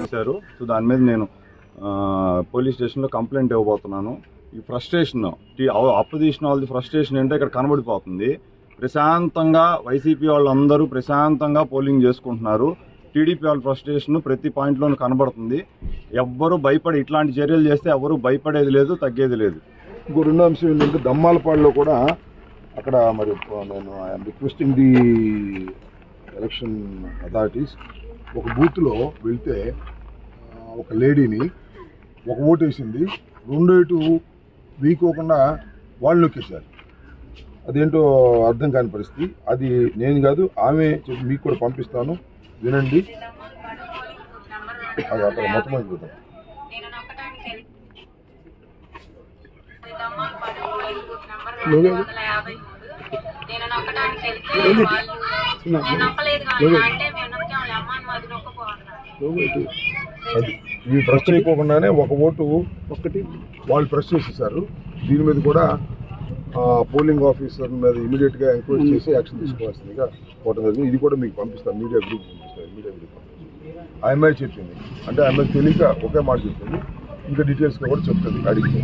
చేశారు. సో దాని మీద నేను పోలీస్ స్టేషన్లో కంప్లైంట్ ఇవ్వబోతున్నాను. ఈ ఫ్రస్ట్రేషన్ అపోజిషన్ వాళ్ళది ఫ్రస్ట్రేషన్ ఏంటో ఇక్కడ కనబడిపోతుంది. ప్రశాంతంగా వైసీపీ వాళ్ళందరూ ప్రశాంతంగా పోలింగ్ చేసుకుంటున్నారు. టీడీపీ వాళ్ళ ఫ్రస్ట్రేషన్ ప్రతి పాయింట్లోనూ కనబడుతుంది. ఎవ్వరూ భయపడి ఇట్లాంటి చర్యలు చేస్తే ఎవరు భయపడేది లేదు తగ్గేది లేదు. ఇంకో రెండో అంశం ఏంటంటే దమ్మాలపాడులో కూడా అక్కడ మరి నేను I'm requesting the election authorities ఒక బూత్లో వెళ్తే ఒక లేడీని ఒక ఓటు వేసింది. రెండో ఇటు వీకోకుండా వాళ్ళు నొక్కేశారు అదేంటో అర్థం కాని పరిస్థితి. అది నేను కాదు ఆమె చెప్పి మీకు కూడా పంపిస్తాను. వినండి. అది అక్కడ మొత్తం చూద్దాం నేను నొక్కడానికి వెళ్తే వాళ్ళు నేను నొక్కలేదు అంటే అది ఇవి ప్రెస్ చేయకోకుండానే ఒక ఓటు ఒక్కటి వాళ్ళు ప్రెస్ చేసేసారు. దీని మీద కూడా ఆ, పోలింగ్ ఆఫీసర్ మీద ఇమీడియట్గా ఎంక్వైరీ చేసి యాక్షన్ తీసుకోవాల్సిందిగా జరిగింది. ఇది కూడా మీకు పంపిస్తాను. మీడియా గ్రూప్ పంపిస్తాను. మీడియా గ్రూప్ పంపిస్తాను. చెప్పింది. అంటే ఆ అమ్మాయి తెలియక ఒకే మాట చెప్పింది. ఇంకా డీటెయిల్స్ కూడా చెప్తుంది అడిగితే